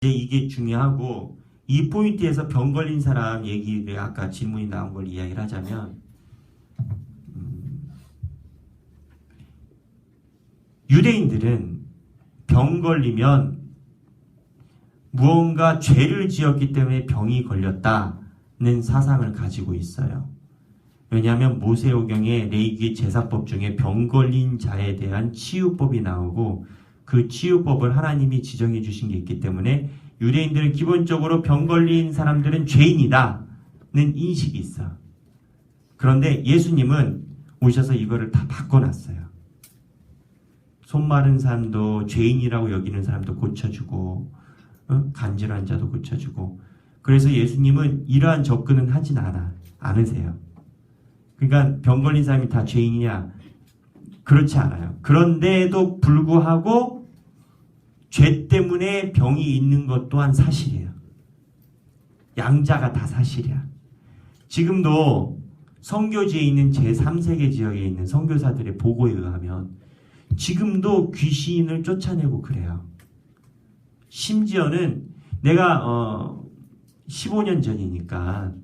이제 이게 중요하고 이 포인트에서 병 걸린 사람 얘기를 아까 질문이 나온 걸 이야기를 하자면 음, 유대인들은 병 걸리면 무언가 죄를 지었기 때문에 병이 걸렸다는 사상을 가지고 있어요. 왜냐하면 모세오경의 레이기 제사법 중에 병 걸린 자에 대한 치유법이 나오고 그 치유법을 하나님이 지정해 주신 게 있기 때문에 유대인들은 기본적으로 병 걸린 사람들은 죄인이다는 인식이 있어. 그런데 예수님은 오셔서 이거를 다 바꿔놨어요. 손 마른 사람도 죄인이라고 여기는 사람도 고쳐주고 어? 간질환 자도 고쳐주고 그래서 예수님은 이러한 접근은 하진 않아 않으세요. 그러니까 병 걸린 사람이 다 죄인이냐? 그렇지 않아요. 그런데도 불구하고 죄 때문에 병이 있는 것 또한 사실이에요. 양자가 다 사실이야. 지금도 성교지에 있는 제3세계 지역에 있는 선교사들의 보고에 의하면 지금도 귀신을 쫓아내고 그래요. 심지어는 내가 어 15년 전이니까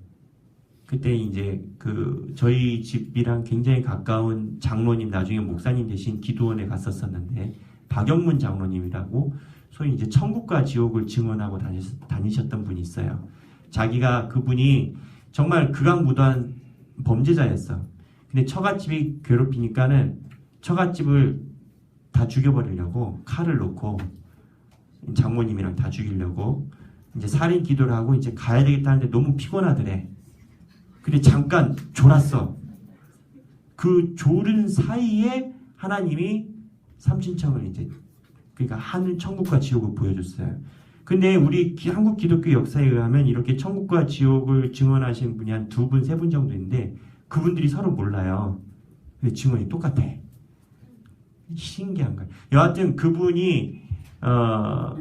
그때 이제 그 저희 집이랑 굉장히 가까운 장로님 나중에 목사님 대신 기도원에 갔었었는데 박영문 장로님이라고 소위 이제 천국과 지옥을 증언하고 다니셨, 다니셨던 분이 있어요. 자기가 그분이 정말 극악무도한 범죄자였어. 근데 처갓집이 괴롭히니까는 처갓집을 다 죽여버리려고 칼을 놓고 장모님이랑 다 죽이려고 이제 살인 기도를 하고 이제 가야 되겠다는데 너무 피곤하더래. 근데 잠깐 졸았어. 그 졸은 사이에 하나님이 삼신청을 이제 그러니까 하늘 천국과 지옥을 보여줬어요. 근데 우리 기- 한국 기독교 역사에 의하면 이렇게 천국과 지옥을 증언하신 분이 한 두 분, 세 분 정도 있는데 그분들이 서로 몰라요. 근데 증언이 똑같아. 신기한 거예요. 여하튼 그분이 어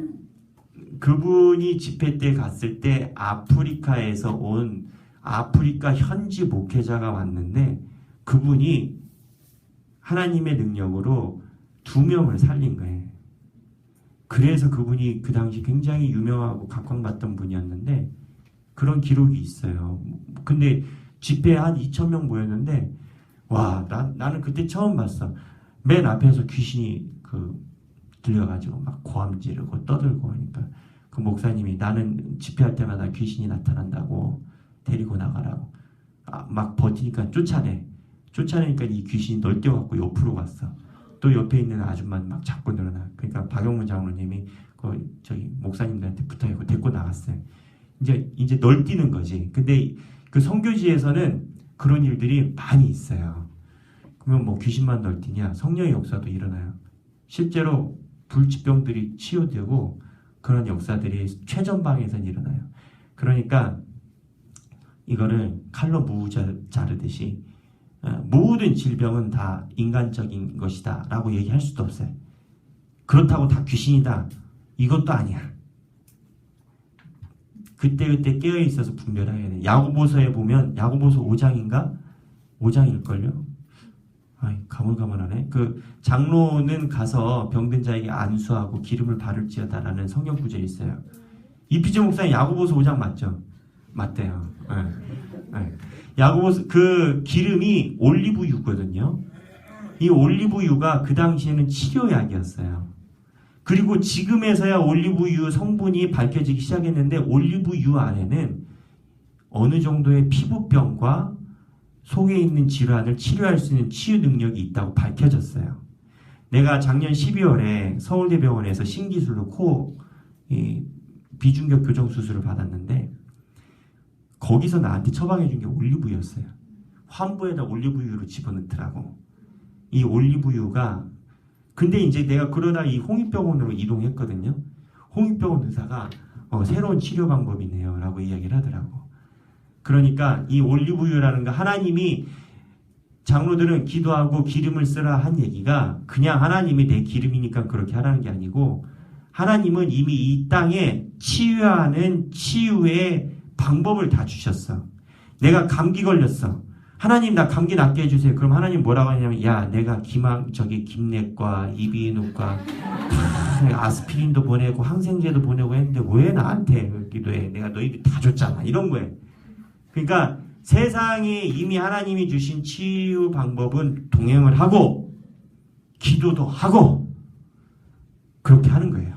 그분이 집회 때 갔을 때 아프리카에서 온 아프리카 현지 목회자가 왔는데 그분이 하나님의 능력으로 두 명을 살린 거예요. 그래서 그분이 그 당시 굉장히 유명하고 각광받던 분이었는데 그런 기록이 있어요. 근데 집회에 한 2천 명 모였는데 와, 나, 나는 그때 처음 봤어. 맨 앞에서 귀신이 그 들려가지고 막 고함 지르고 떠들고 하니까 그 목사님이 나는 집회할 때마다 귀신이 나타난다고 데리고 나가라고 아, 막 버티니까 쫓아내 쫓아내니까 이 귀신이 널 뛰어갖고 옆으로 갔어 또 옆에 있는 아줌마는 막 잡고 늘어나. 그러니까 박영문 장로님이 그 저기 목사님들한테 붙어있고 데리고 나갔어요. 이제 이제 널 뛰는 거지. 근데 그 성교지에서는 그런 일들이 많이 있어요. 그러면 뭐 귀신만 널 뛰냐? 성령의 역사도 일어나요. 실제로 불치병들이 치유되고 그런 역사들이 최전방에선 일어나요. 그러니까 이거를 칼로 무 자- 자르듯이 어, 모든 질병은 다 인간적인 것이다 라고 얘기할 수도 없어요. 그렇다고 다 귀신이다. 이것도 아니야. 그때그때 깨어 있어서 분별해야 돼. 야고보서에 보면 야고보서 5장인가? 5장일걸요? 아이, 가물가물하네. 그 장로는 가서 병든 자에게 안수하고 기름을 바를지어다라는 성경 구절이 있어요. 이피지 목사님 야고보서 5장 맞죠? 맞대요. 예. 예. 야고보서 그 기름이 올리브유거든요. 이 올리브유가 그 당시에는 치료약이었어요. 그리고 지금에서야 올리브유 성분이 밝혀지기 시작했는데 올리브유 안에는 어느 정도의 피부병과 속에 있는 질환을 치료할 수 있는 치유 능력이 있다고 밝혀졌어요. 내가 작년 12월에 서울대병원에서 신기술로 코 이, 비중격 교정 수술을 받았는데 거기서 나한테 처방해 준 게 올리브유였어요. 환부에다 올리브유를 집어넣더라고. 이 올리브유가 근데 이제 내가 그러다 이 홍익병원으로 이동했거든요. 홍익병원 의사가 어, 새로운 치료 방법이네요 라고 이야기를 하더라고. 그러니까 이 올리브유라는 거 하나님이 장로들은 기도하고 기름을 쓰라 한 얘기가 그냥 하나님이 내 기름이니까 그렇게 하라는 게 아니고 하나님은 이미 이 땅에 치유하는 치유의 방법을 다 주셨어. 내가 감기 걸렸어. 하나님 나 감기 낫게 해주세요. 그럼 하나님 뭐라고 하냐면 야 내가 기망 저기 김내과 이비인후과 다 아스피린도 보내고 항생제도 보내고 했는데 왜 나한테 기도해? 내가 너희들 다 줬잖아. 이런 거예요. 그러니까 세상에 이미 하나님이 주신 치유 방법은 동행을 하고 기도도 하고 그렇게 하는 거예요.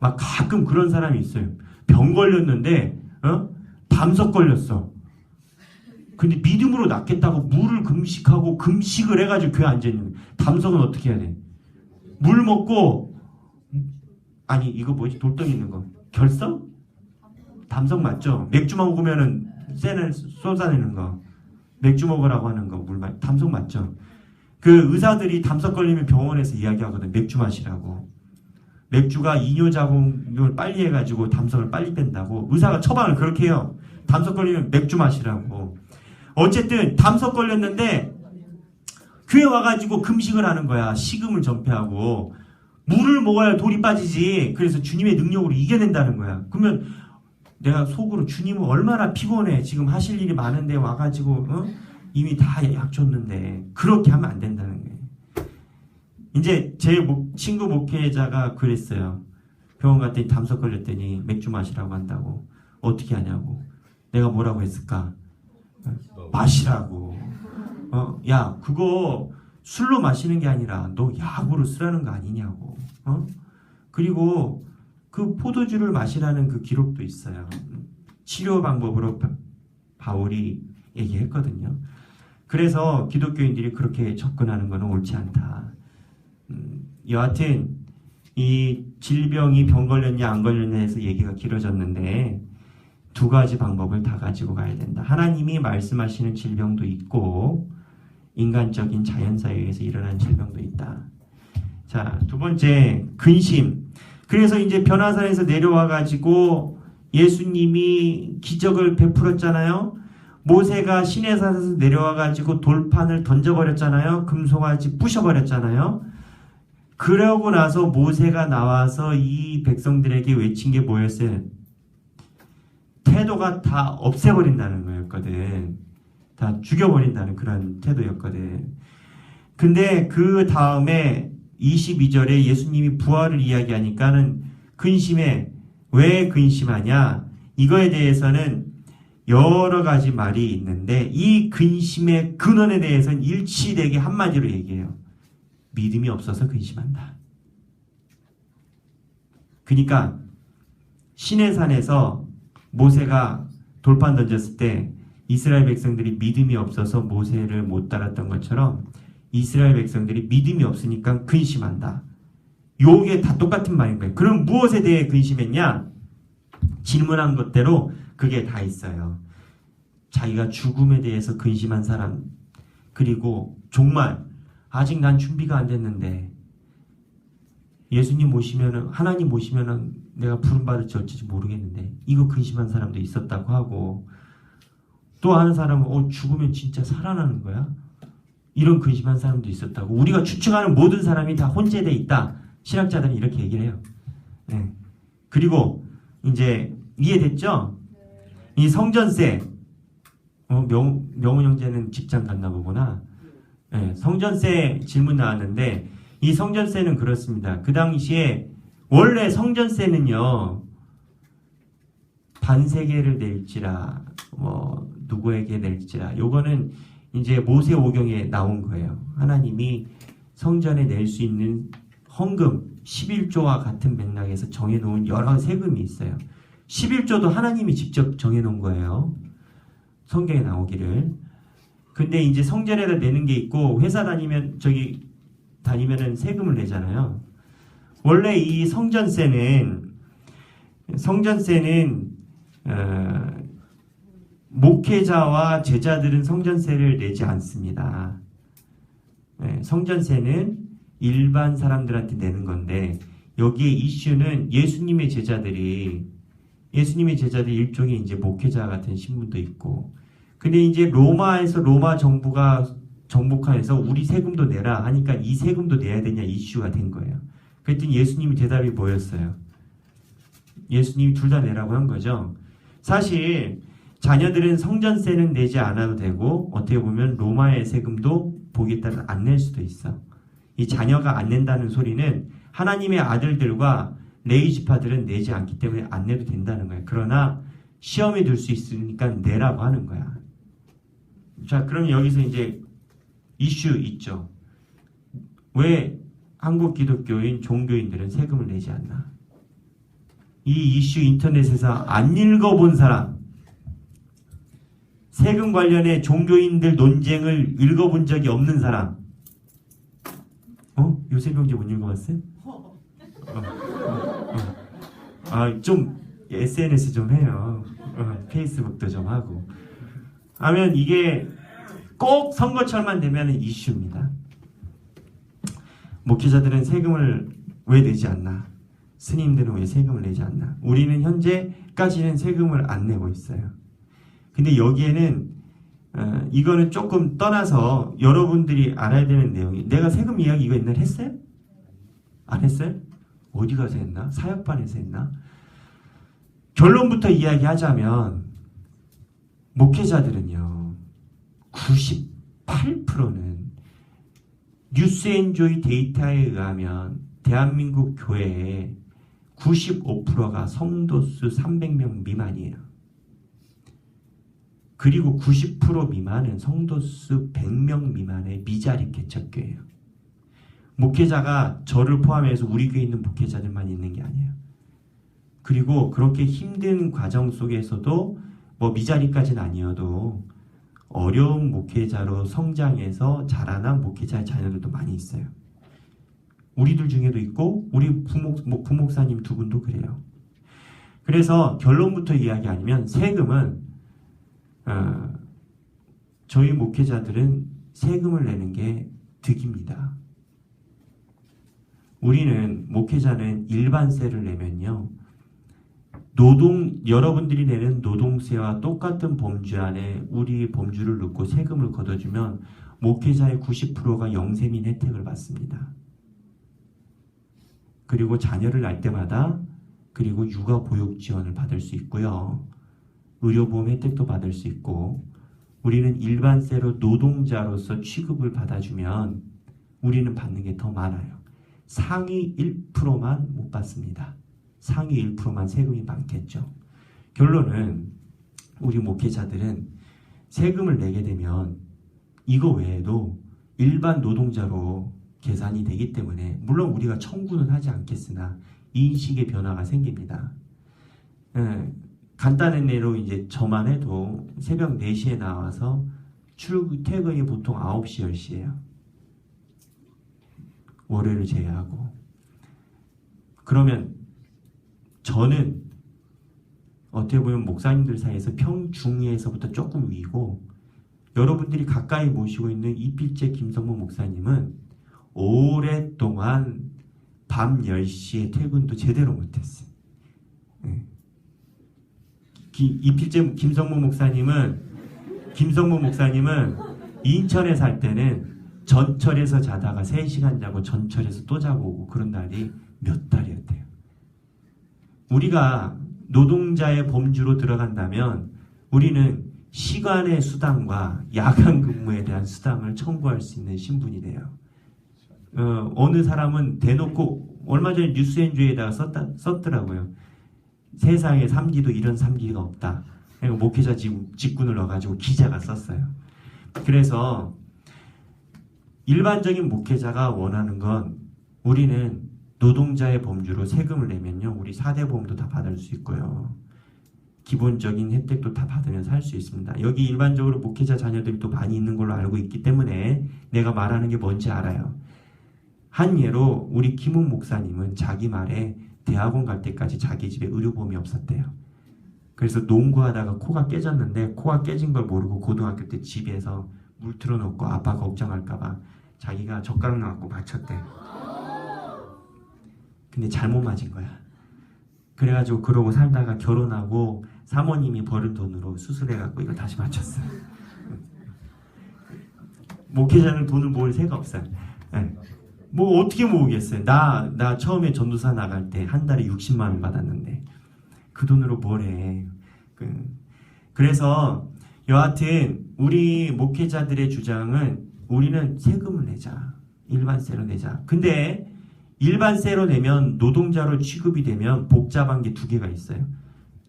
막 가끔 그런 사람이 있어요. 병 걸렸는데 어? 담석 걸렸어. 근데 믿음으로 낫겠다고 물을 금식하고 금식을 해가지고 교회 앉아 있는 거예요. 담석은 어떻게 해야 돼? 물 먹고 아니 이거 뭐지 돌덩이 있는 거 결석? 담석 맞죠? 맥주만 먹으면은 쇠는 쏟아내는 거 맥주 먹으라고 하는 거물 마 담석 맞죠? 그 의사들이 담석 걸리면 병원에서 이야기하거든 맥주 마시라고 맥주가 이뇨 작용을 빨리 해가지고 담석을 빨리 뺀다고 의사가 처방을 그렇게 해요. 담석 걸리면 맥주 마시라고. 어쨌든 담석 걸렸는데 교회 와가지고 금식을 하는 거야. 식음을 전폐하고. 물을 먹어야 돌이 빠지지. 그래서 주님의 능력으로 이겨낸다는 거야. 그러면 내가 속으로 주님은 얼마나 피곤해. 지금 하실 일이 많은데 와가지고 어? 이미 다 약 줬는데 그렇게 하면 안 된다는 거예요 이제 제 목- 친구 목회자가 그랬어요. 병원 갔더니 담석 걸렸더니 맥주 마시라고 한다고. 어떻게 하냐고. 내가 뭐라고 했을까? 마시라고. 어, 야 그거 술로 마시는 게 아니라 너 약으로 쓰라는 거 아니냐고. 어? 그리고 그 포도주를 마시라는 그 기록도 있어요. 치료 방법으로 바- 바울이 얘기했거든요. 그래서 기독교인들이 그렇게 접근하는 것은 옳지 않다. 음, 여하튼 이 질병이 병 걸렸냐 안 걸렸냐에서 얘기가 길어졌는데 두 가지 방법을 다 가지고 가야 된다. 하나님이 말씀하시는 질병도 있고 인간적인 자연사에 의해서 일어난 질병도 있다. 자, 두 번째 근심. 그래서 이제 변화산에서 내려와 가지고 예수님이 기적을 베풀었잖아요. 모세가 시내산에서 내려와 가지고 돌판을 던져버렸잖아요. 금송아지 부셔버렸잖아요. 그러고 나서 모세가 나와서 이 백성들에게 외친 게 뭐였어요? 태도가 다 없애버린다는 거였거든. 다 죽여버린다는 그런 태도였거든. 근데 그 다음에 22절에 예수님이 부활을 이야기하니까는 근심에 왜 근심하냐? 이거에 대해서는 여러 가지 말이 있는데 이 근심의 근원에 대해서는 일치되게 한마디로 얘기해요. 믿음이 없어서 근심한다. 그러니까 신의 산에서 모세가 돌판 던졌을 때 이스라엘 백성들이 믿음이 없어서 모세를 못 따랐던 것처럼 이스라엘 백성들이 믿음이 없으니까 근심한다. 요게 다 똑같은 말인 거예요. 그럼 무엇에 대해 근심했냐? 질문한 것대로 그게 다 있어요. 자기가 죽음에 대해서 근심한 사람, 그리고 정말 아직 난 준비가 안 됐는데 예수님 모시면은 하나님 모시면은 내가 부름 받을지 어찌지 모르겠는데 이거 근심한 사람도 있었다고 하고 또 하는 사람은 어 죽으면 진짜 살아나는 거야? 이런 근심한 사람도 있었다고 우리가 추측하는 모든 사람이 다 혼재돼 있다 신학자들은 이렇게 얘기를 해요. 네. 그리고 이제 이해됐죠? 이 성전세 어, 명, 명훈 형제는 직장 갔나 보구나. 네, 성전세 질문 나왔는데 이 성전세는 그렇습니다. 그 당시에 원래 성전세는요 반세계를 낼지라 뭐 누구에게 낼지라 요거는 이제 모세 오경에 나온 거예요. 하나님이 성전에 낼 수 있는 헌금 11조와 같은 맥락에서 정해놓은 여러 세금이 있어요. 11조도 하나님이 직접 정해놓은 거예요. 성경에 나오기를. 근데 이제 성전에다 내는 게 있고 회사 다니면 저기 다니면은 세금을 내잖아요. 원래 이 성전세는 성전세는 어, 목회자와 제자들은 성전세를 내지 않습니다. 네, 성전세는 일반 사람들한테 내는 건데 여기에 이슈는 예수님의 제자들이 예수님의 제자들 일종의 이제 목회자 같은 신분도 있고 근데 이제 로마에서 로마 정부가 정복하에서 우리 세금도 내라 하니까 이 세금도 내야 되냐 이슈가 된 거예요. 그랬더니 예수님이 대답이 뭐였어요? 예수님이 둘 다 내라고 한 거죠. 사실 자녀들은 성전세는 내지 않아도 되고 어떻게 보면 로마의 세금도 보기에 따라 안 낼 수도 있어. 이 자녀가 안 낸다는 소리는 하나님의 아들들과 레위 지파들은 내지 않기 때문에 안 내도 된다는 거예요. 그러나 시험에 들수 있으니까 내라고 하는 거야. 자, 그럼 여기서 이제 이슈 있죠. 왜 한국 기독교인 종교인들은 세금을 내지 않나? 이 이슈 인터넷에서 안 읽어본 사람, 세금 관련해 종교인들 논쟁을 읽어본 적이 없는 사람, 어? 요새 병제 못 읽어봤어요? 어, 어, 어. 아, 좀 SNS 좀 해요. 어, 페이스북도 좀 하고. 하면 이게 꼭 선거철만 되면 이슈입니다. 목회자들은 세금을 왜 내지 않나? 스님들은 왜 세금을 내지 않나? 우리는 현재까지는 세금을 안 내고 있어요. 근데 여기에는 어, 이거는 조금 떠나서 여러분들이 알아야 되는 내용이 내가 세금 이야기 이거 옛날에 했어요? 안 했어요? 어디 가서 했나? 사역반에서 했나? 결론부터 이야기하자면 목회자들은요 98%는 뉴스엔조이 데이터에 의하면 대한민국 교회의 95%가 성도수 300명 미만이에요. 그리고 90% 미만은 성도수 100명 미만의 미자립 개척교회예요. 목회자가 저를 포함해서 우리 교회에 있는 목회자들만 있는 게 아니에요. 그리고 그렇게 힘든 과정 속에서도 뭐 미자리까지는 아니어도 어려운 목회자로 성장해서 자라난 목회자의 자녀들도 많이 있어요. 우리들 중에도 있고 우리 부목, 뭐 부목사님 두 분도 그래요. 그래서 결론부터 이야기 아니면 세금은 어, 저희 목회자들은 세금을 내는 게 득입니다. 우리는 목회자는 일반세를 내면요. 노동 여러분들이 내는 노동세와 똑같은 범주 안에 우리 범주를 넣고 세금을 걷어주면 목회자의 90%가 영세민 혜택을 받습니다. 그리고 자녀를 낳을 때마다 그리고 육아 보육 지원을 받을 수 있고요. 의료보험 혜택도 받을 수 있고 우리는 일반세로 노동자로서 취급을 받아주면 우리는 받는 게 더 많아요. 상위 1%만 못 받습니다. 상위 1%만 세금이 많겠죠. 결론은 우리 목회자들은 세금을 내게 되면 이거 외에도 일반 노동자로 계산이 되기 때문에 물론 우리가 청구는 하지 않겠으나 인식의 변화가 생깁니다. 예, 간단한 예로 이제 저만 해도 새벽 4시에 나와서 출퇴근이 보통 9시, 10시예요. 월요일을 제외하고. 그러면 저는 어떻게 보면 목사님들 사이에서 평중위에서부터 조금 위고 여러분들이 가까이 모시고 있는 이필재 김성모 목사님은 오랫동안 밤 10시에 퇴근도 제대로 못했어요. 네. 이필재 김성모 목사님은 김성모 목사님은 인천에 살 때는 전철에서 자다가 3시간 자고 전철에서 또 자고 오고 그런 날이 몇 달이었대요. 우리가 노동자의 범주로 들어간다면 우리는 시간의 수당과 야간 근무에 대한 수당을 청구할 수 있는 신분이 돼요. 어, 어느 사람은 대놓고 얼마 전에 뉴스엔주에다가 썼다, 썼더라고요. 세상에 삼기도 이런 삼기가 없다. 목회자 직군을 넣어가지고 기자가 썼어요. 그래서 일반적인 목회자가 원하는 건 우리는 노동자의 범주로 세금을 내면요. 우리 4대 보험도 다 받을 수 있고요. 기본적인 혜택도 다 받으면서 할 수 있습니다. 여기 일반적으로 목회자 자녀들이 또 많이 있는 걸로 알고 있기 때문에 내가 말하는 게 뭔지 알아요. 한 예로 우리 김훈 목사님은 자기 말에 대학원 갈 때까지 자기 집에 의료보험이 없었대요. 그래서 농구하다가 코가 깨졌는데 코가 깨진 걸 모르고 고등학교 때 집에서 물 틀어놓고 아빠 걱정할까봐 자기가 젓가락 나갖고 맞췄대. 근데 잘못 맞은 거야. 그래가지고 그러고 살다가 결혼하고 사모님이 버린 돈으로 수술해갖고 이걸 다시 맞췄어요. 목회자는 돈을 모을 새가 없어요. 네. 뭐 어떻게 모으겠어요? 나, 나 처음에 전도사 나갈 때 한 달에 60만 원 받았는데 그 돈으로 뭘 해. 그, 그래서 여하튼 우리 목회자들의 주장은 우리는 세금을 내자. 일반세로 내자. 근데 일반세로 내면 노동자로 취급이 되면 복잡한 게 두 개가 있어요.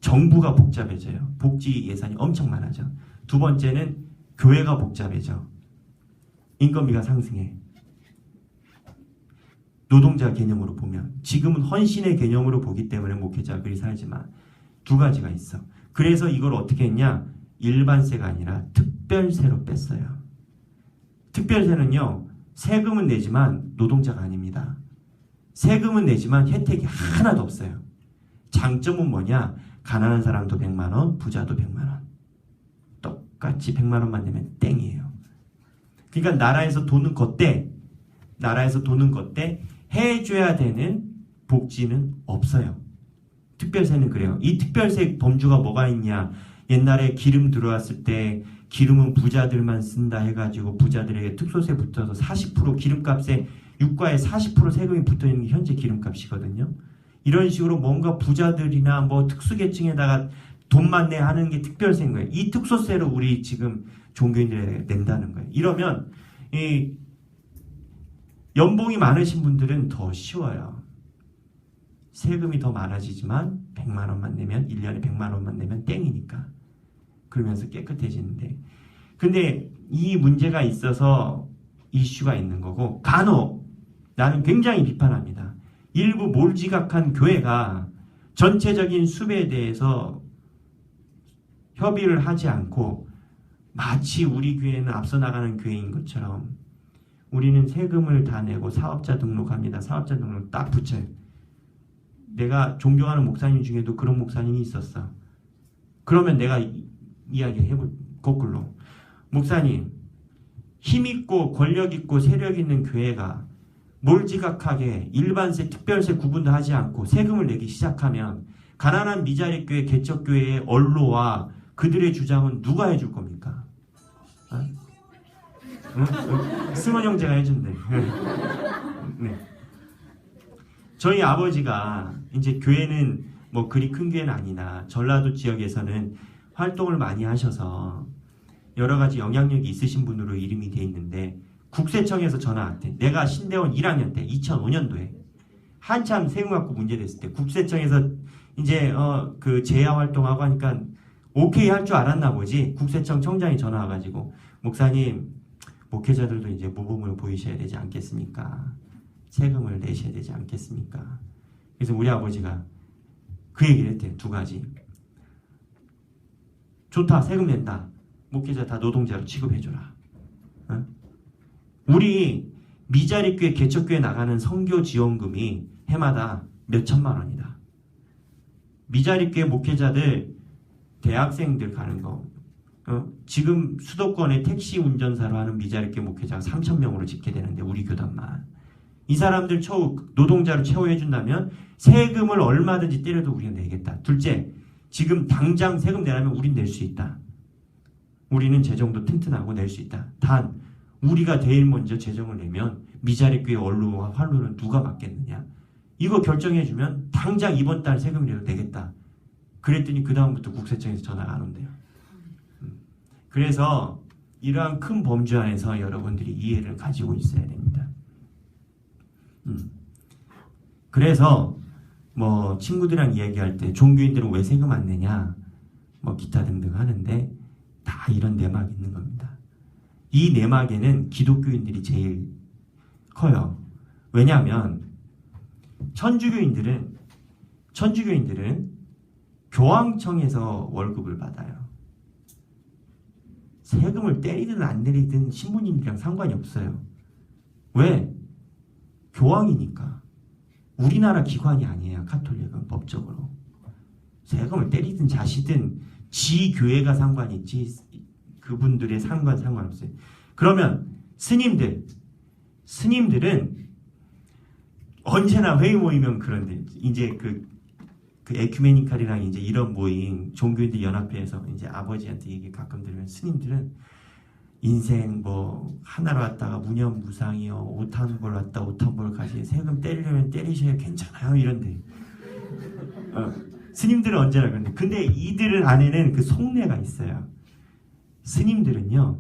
정부가 복잡해져요. 복지 예산이 엄청 많아져. 두 번째는 교회가 복잡해져. 인건비가 상승해. 노동자 개념으로 보면 지금은 헌신의 개념으로 보기 때문에 목회자 그리 살지만 두 가지가 있어. 그래서 이걸 어떻게 했냐? 일반세가 아니라 특별세로 뺐어요. 특별세는요. 세금은 내지만 노동자가 아닙니다. 세금은 내지만 혜택이 하나도 없어요. 장점은 뭐냐? 가난한 사람도 100만 원, 부자도 100만 원. 똑같이 100만 원만 내면 땡이에요. 그러니까 나라에서 돈은 걷대. 나라에서 돈은 걷대. 해줘야 되는 복지는 없어요. 특별세는 그래요. 이 특별세 범주가 뭐가 있냐? 옛날에 기름 들어왔을 때 기름은 부자들만 쓴다 해가지고 부자들에게 특소세 붙어서 40% 기름값에 유가에 40% 세금이 붙어 있는 게 현재 기름값이거든요. 이런 식으로 뭔가 부자들이나 뭐 특수계층에다가 돈만 내 하는 게 특별세인 거예요. 이 특소세로 우리 지금 종교인들에게 낸다는 거예요. 이러면 이 연봉이 많으신 분들은 더 쉬워요. 세금이 더 많아지지만 100만 원만 내면 1년에 100만 원만 내면 땡이니까. 그러면서 깨끗해지는데. 근데 이 문제가 있어서 이슈가 있는 거고 간혹 나는 굉장히 비판합니다. 일부 몰지각한 교회가 전체적인 수배에 대해서 협의를 하지 않고 마치 우리 교회는 앞서 나가는 교회인 것처럼 우리는 세금을 다 내고 사업자 등록합니다. 사업자 등록 딱 붙여요. 내가 존경하는 목사님 중에도 그런 목사님이 있었어. 그러면 내가 이- 이야기 해볼 거꾸로 목사님 힘 있고 권력 있고 세력 있는 교회가 몰지각하게 일반세 특별세 구분도 하지 않고 세금을 내기 시작하면 가난한 미자립 교회 개척 교회의 언로와 그들의 주장은 누가 해줄 겁니까? 어? 승원 형제가 해준대. 네. 저희 아버지가 이제 교회는 뭐 그리 큰 교회는 아니나 전라도 지역에서는 활동을 많이 하셔서 여러 가지 영향력이 있으신 분으로 이름이 돼 있는데 국세청에서 전화 왔대. 내가 신대원 1학년 때 2005년도에 한참 세금갖고 문제 됐을 때 국세청에서 이제 어 그 재야 활동하고 하니까 오케이 할 줄 알았나 보지. 국세청 청장이 전화 와가지고 목사님 목회자들도 이제 모범을 보이셔야 되지 않겠습니까? 세금을 내셔야 되지 않겠습니까? 그래서 우리 아버지가 그 얘기를 했대. 두 가지. 좋다. 세금 낸다. 목회자 다 노동자로 취급해줘라. 어? 우리 미자립교회 개척교회 나가는 성교 지원금이 해마다 몇 천만 원이다. 미자립교회 목회자들 대학생들 가는 거 어? 지금 수도권의 택시 운전사로 하는 미자립교회 목회자가 3천 명으로 집계되는데 우리 교단만 이 사람들 처우 노동자로 채워해 준다면 세금을 얼마든지 때려도 우리가 내겠다. 둘째, 지금 당장 세금 내라면 우린 낼 수 있다. 우리는 재정도 튼튼하고 낼 수 있다. 단 우리가 제일 먼저 재정을 내면 미자립교회 언로와 활로는 누가 받겠느냐? 이거 결정해주면 당장 이번 달 세금이라도 내겠다. 그랬더니 그 다음부터 국세청에서 전화가 안 온대요. 음. 그래서 이러한 큰 범주 안에서 여러분들이 이해를 가지고 있어야 됩니다. 음. 그래서 뭐 친구들이랑 이야기할 때 종교인들은 왜 세금 안 내냐, 뭐 기타 등등 하는데 다 이런 내막이 있는 겁니다. 이 내막에는 기독교인들이 제일 커요. 왜냐하면 천주교인들은 천주교인들은 교황청에서 월급을 받아요. 세금을 때리든 안 내리든 신부님이랑 상관이 없어요. 왜? 교황이니까. 우리나라 기관이 아니에요. 카톨릭은 법적으로. 세금을 때리든 자시든 지 교회가 상관이 있지 그분들의 상관 상관없어요. 그러면 스님들 스님들은 언제나 회의 모이면 그런데 이제 그, 그 에큐메니칼이랑 이제 이런 모임 종교인들 연합회에서 이제 아버지한테 얘기 가끔 들으면 스님들은 인생 뭐 하나로 왔다가 무념무상이요 옷한벌 왔다 옷한벌 가시 세금 때리려면 때리셔야 괜찮아요 이런데. 어, 스님들은 언제나 그런데. 근데 이들 안에는 그 속내가 있어요 스님들은요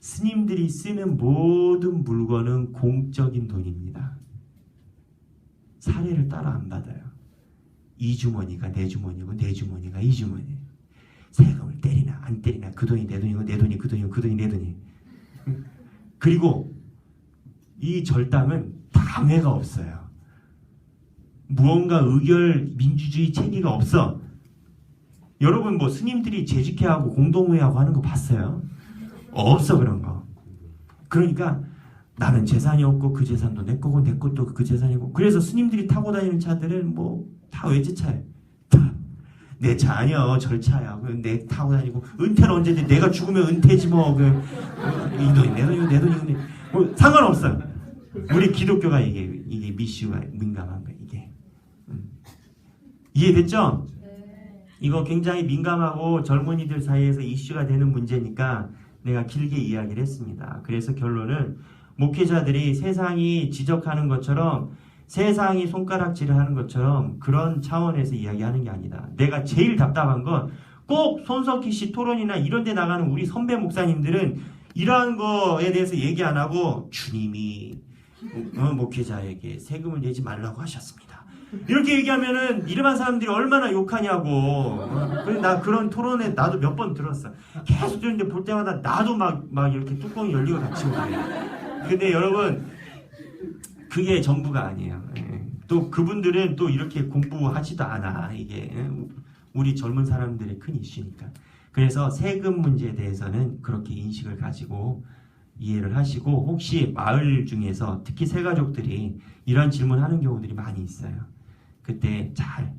스님들이 쓰는 모든 물건은 공적인 돈입니다 사례를 따라 안 받아요. 이 주머니가 내 주머니고 내 주머니가 이 주머니. 세금을 때리나 안 때리나 그 돈이 내 돈이고 내 돈이 그 돈이고 그 돈이 내 돈이. 그리고 이 절당은 당회가 없어요. 무언가 의결 민주주의 체계가 없어. 여러분 뭐 스님들이 재직회하고 공동회하고 하는 거 봤어요? 없어 그런 거. 그러니까 나는 재산이 없고 그 재산도 내 거고 내 것도 그 재산이고 그래서 스님들이 타고 다니는 차들은 뭐 다 외제차예요. 내차 아니야 절차야. 그내 타고 다니고 은퇴는 언제든 내가 죽으면 은퇴지 뭐. 그, 이 돈이 내 돈이고 내 돈이고 뭐 상관없어요. 우리 기독교가 이게 이게 미시가 민감한 거 이게 음. 이해됐죠? 이거 굉장히 민감하고 젊은이들 사이에서 이슈가 되는 문제니까 내가 길게 이야기를 했습니다. 그래서 결론은 목회자들이 세상이 지적하는 것처럼 세상이 손가락질을 하는 것처럼 그런 차원에서 이야기하는 게 아니다. 내가 제일 답답한 건 꼭 손석희 씨 토론이나 이런 데 나가는 우리 선배 목사님들은 이러한 거에 대해서 얘기 안 하고 주님이 어, 목회자에게 세금을 내지 말라고 하셨습니다. 이렇게 얘기하면은 일반 사람들이 얼마나 욕하냐고. 어, 그래 나 그런 토론에 나도 몇 번 들었어. 계속 듣는데 볼 때마다 나도 막 막 이렇게 뚜껑이 열리고 닫히고 그래. 근데 여러분 그게 전부가 아니에요. 예. 또 그분들은 또 이렇게 공부하지도 않아. 이게 예. 우리 젊은 사람들의 큰 이슈니까. 그래서 세금 문제에 대해서는 그렇게 인식을 가지고 이해를 하시고 혹시 마을 중에서 특히 새 가족들이 이런 질문하는 경우들이 많이 있어요. 그때 잘